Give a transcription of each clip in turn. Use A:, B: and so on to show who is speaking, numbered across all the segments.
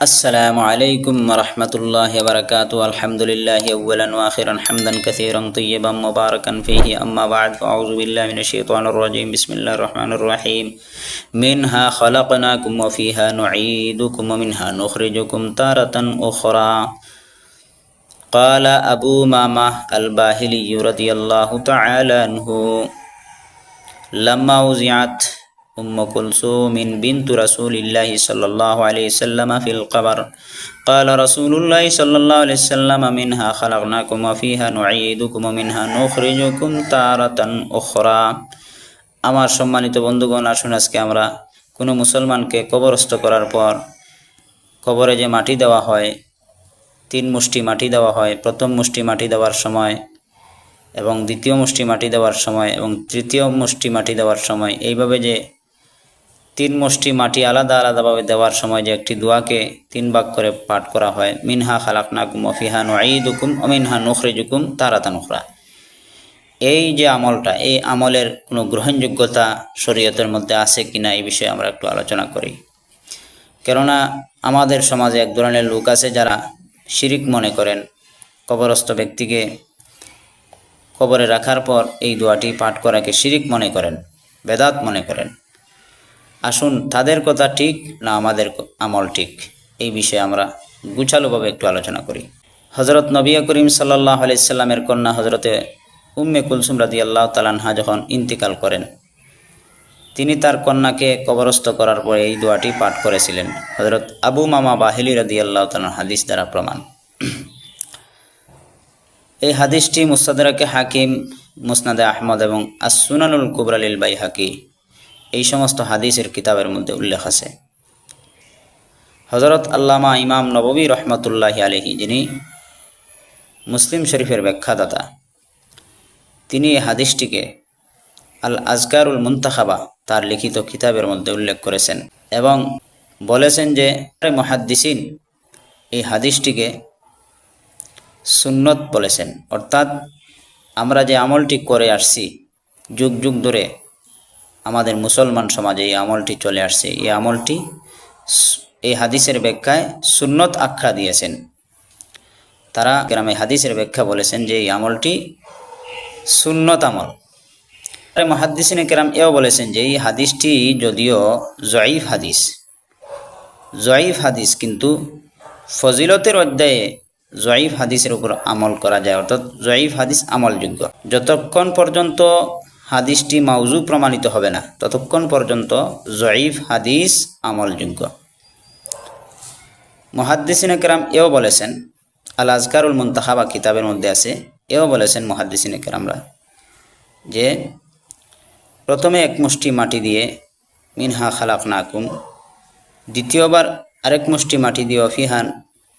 A: السلام عليكم ورحمة الله وبركاته. الحمد لله أولا وآخرا حمدا كثيرا طيبا مباركا فيه. أما بعد فأعوذ بالله من الشيطان الرجيم. بسم الله الرحمن الرحيم. منها خلقناكم وفيها نعيدكم ومنها نخرجكم تارة أخرى. قال أبو مامة الباهلي رضي الله تعالى عنه لما وزعت أم كلثوم بنت رسول الله صلى الله عليه وسلم في القبر قال رسول الله صلى الله عليه وسلم منها خلقناكم وفيها نعيدكم ومنها نخرجكم تارة أخرى আমার সম্মানিত বন্ধুগণ আসুন আজকে আমরা কোনো মুসলমানকে কবরস্থ করার পর কবরে যে মাটি দেওয়া হয় তিন মুষ্টি মাটি দেওয়া হয় প্রথম মুষ্টি মাটি দেওয়ার সময় এবং দ্বিতীয় মুষ্টি মাটি দেওয়ার সময় এবং তৃতীয় মুষ্টি মাটি দেওয়ার সময় এইভাবে যে তিন মুষ্টি মাটি আলাদা আলাদাভাবে দেওয়ার সময় যে একটি দোয়াকে তিন ভাগ করে পাঠ করা হয়। মিনহা খালাকনাকুম অফিহা নুকুম অমিনহা নুখরিজুকুম তারাতা নুখরা এই যে আমলটা, এই আমলের কোনো গ্রহণযোগ্যতা শরীয়তের মধ্যে আছে কিনা এই বিষয়ে আমরা একটু আলোচনা করি। কেননা আমাদের সমাজে এক ধরনের লোক আছে যারা শিরিক মনে করেন। কবরস্থ ব্যক্তিকে কবরে রাখার পর এই দোয়াটি পাঠ করাকে শিরিক মনে করেন, বেদাত মনে করেন। আসুন, তাদের কথা ঠিক না আমাদের আমল ঠিক? এই বিষয়ে আমরা গুছালোভাবে একটু আলোচনা করি। হজরত নবিয়া করিম সাল্লাহ আলাইসাল্লামের কন্যা হজরতে উম্মে কুলসুম রাদি আল্লাহ তালানহা যখন ইন্তিকাল করেন, তিনি তার কন্যাকে কবরস্থ করার পরে এই দোয়াটি পাঠ করেছিলেন। হজরত আবু মামা বাহিলি রাদি আল্লাহ তালান হাদিস দ্বারা প্রমাণ। এই হাদিসটি মুস্তাদরাকে হাকিম, মুসনাদে আহমদ এবং আসুনানুল কুবরালিল বাই হাকি এই সমস্ত হাদিসের কিতাবের মধ্যে উল্লেখ আছে। হজরত আল্লামা ইমাম নববী রহমতুল্লাহ আলহী যিনি মুসলিম শরীফের ব্যাখ্যাদাতা, তিনি এই হাদিসটিকে আল আজকারুল মুন্তাখাবা, তার লিখিত কিতাবের মধ্যে উল্লেখ করেছেন এবং বলেছেন যে মহাদ্দিসিন এই হাদিসটিকে সুন্নত বলেছেন। অর্থাৎ আমরা যে আমলটি করে আসছি, যুগ যুগ ধরে আমাদের মুসলমান সমাজে এই আমলটি চলে আসছে। এই আমলটি এই হাদিসের ব্যাখ্যায় সুন্নত আখ্যা দিয়েছেন। তারা গ্রামে হাদিসের ব্যাখ্যা বলেছেন যে এই আমলটি সুন্নত আমল। মহাদ্দিসিনে কেরাম এও বলেছেন যে এই হাদিসটি যদিও জয়ীফ হাদিস। জয়ীফ হাদিস কিন্তু ফজিলতের অধ্যায়ে জয়ীফ হাদিসের উপর আমল করা যায়, অর্থাৎ জয়ীফ হাদিস আমলযোগ্য। যতক্ষণ পর্যন্ত হাদিসটি মাউজু প্রমাণিত হবে না। ততক্ষণ পর্যন্ত জয়ীফ হাদিস আমলযোগ্য। মহাদ্দিসিন কেরাম এও বলেছেন আল আজকারুল মুন্তাহাবা কিতাবের মধ্যে আছে, এও বলেছেন মহাদ্দিসিন কেরামরা যে, প্রথমে এক মুষ্টি মাটি দিয়ে, মিনহা খালাক নাকুম দ্বিতীয়বার আরেক মুষ্টি মাটি দিয়ে, অফিহান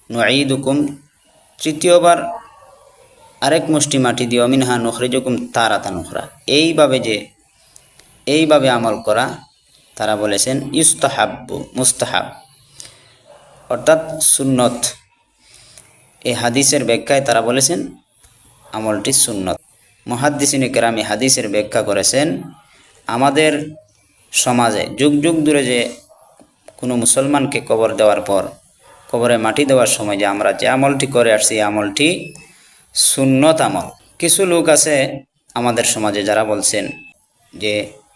A: নুঈদুকুম, তৃতীয়বার আরেক মুষ্টি মাটি দিয়ে অমিনহা নখরিজুকুম তারাতা নখরা। এইভাবে যে, এইভাবে আমল করা, তারা বলেছেন ইস্তাহাব্বু মুস্তাহাব। অর্থাৎ সুন্নত। এই হাদিসের ব্যাখ্যায় তারা বলেছেন, আমলটি সুন্নত। মহাদ্দিসিনী কেরামি হাদিসের ব্যাখ্যা করেছেন, আমাদের সমাজে যুগ যুগ ধরে যে কোনো মুসলমানকে কবর দেওয়ার পর, কবরে মাটি দেওয়ার সময় যে আমরা যে আমলটি করে আসছি আমলটি সুন্নত আমল। কিছু লোক আছে আমাদের সমাজে যারা বলছেন যে,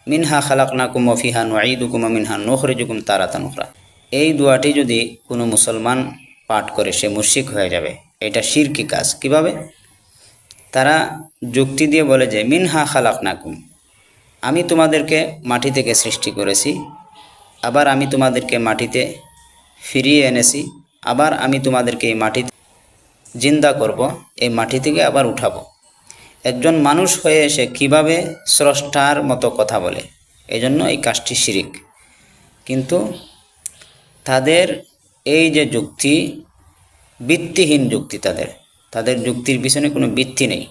A: মিনহা খালাকনা কুম ফিহা ওয়া মিনহা নুখরিজুকুম তারাতা নুখরা এই দোয়াটি যদি কোনো মুসলমান পাঠ করে সে মুশরিক হয়ে যাবে, এটা শিরকি কাজ। কীভাবে? তারা যুক্তি দিয়ে বলে যে, মিনহা খালাক খালাকনাকুম, আমি তোমাদেরকে মাটি থেকে সৃষ্টি করেছি, আবার আমি তোমাদেরকে মাটিতে ফিরিয়ে এনেছি, আবার আমি তোমাদেরকে এই মাটিতে জিন্দা করব, এই মাটি থেকে আবার উঠাবো। একজন মানুষ হয়ে সে কীভাবে স্রষ্টার মতো কথা বলে, এজন্য এই কাজটি শিরিক। কিন্তু তাদের এই যে যুক্তি, ভিত্তিহীন যুক্তি তাদের তাদের যুক্তির পিছনে কোনো ভিত্তি নেই।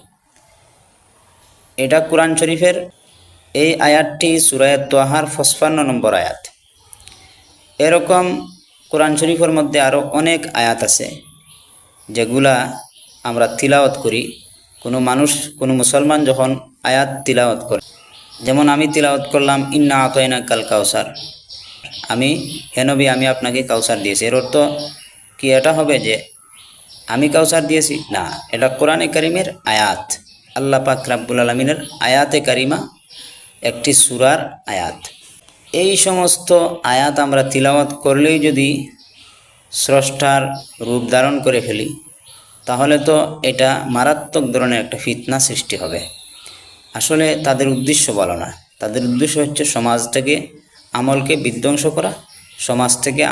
A: এটা কোরআন শরীফের এই আয়াতটি সুরায়াত তোহার পঁচপান্ন নম্বর আয়াত। এরকম কোরআন শরীফের মধ্যে আরও অনেক আয়াত আছে। যেগুলা আমরা তিলাওয়াত করি, কোনো মানুষ, কোনো মুসলমান যখন আয়াত তিলাওয়াত করে, যেমন আমি তিলাওয়াত করলাম, ইন্না আতয়না কাল কাউসার আমি হেনবি আমি আপনাকে কাউসার দিয়েছি। এর অর্থ কি? এটা হবে যে, আমি কাউসার দিয়েছি? না, এটা কোরআনে করিমের আয়াত। আল্লাহ পাক রাব্বুল আলমিনের আয়াতে কারিমা, একটি সুরার আয়াত। এই সমস্ত আয়াত আমরা তিলাওয়াত করলেই যদি স্রষ্টার রূপ ধারণ করে ফেলি তাহলে তো এটা মারাত্মক ধরনের একটা ফিতনা সৃষ্টি হবে। আসলে তাদের উদ্দেশ্য বলো না। তাদের উদ্দেশ্য হচ্ছে সমাজ থেকে আমলকে বিধ্বংস করা সমাজ থেকে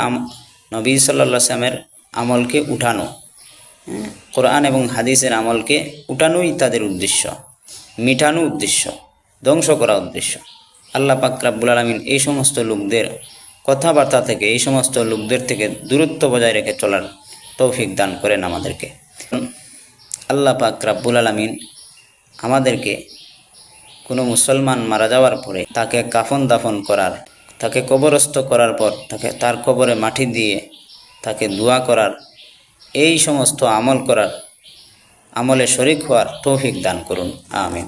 A: নবী সাল্লা সাল্লামের আমলকে উঠানো। হ্যাঁ, কোরআন এবং হাদিসের আমলকে উঠানোই তাদের উদ্দেশ্য মিটানো উদ্দেশ্য ধ্বংস করা উদ্দেশ্য। আল্লাহ পাক আলমিন এই সমস্ত লোকদের কথাবার্তা থেকে, এই সমস্ত লোকদের থেকে দূরত্ব বজায় রেখে চলার তৌফিক দান করেন আমাদেরকে। আল্লাহ পাক রাব্বুল আলমিন আমাদেরকে কোনো মুসলমান মারা যাওয়ার পরে তাকে কাফন দাফন করার, তাকে কবরস্থ করার পর তাকে, তার কবরে মাটি দিয়ে তাকে দোয়া করার, এই সমস্ত আমল করার আমলে শরিক হওয়ার তৌফিক দান করুন। আমিন।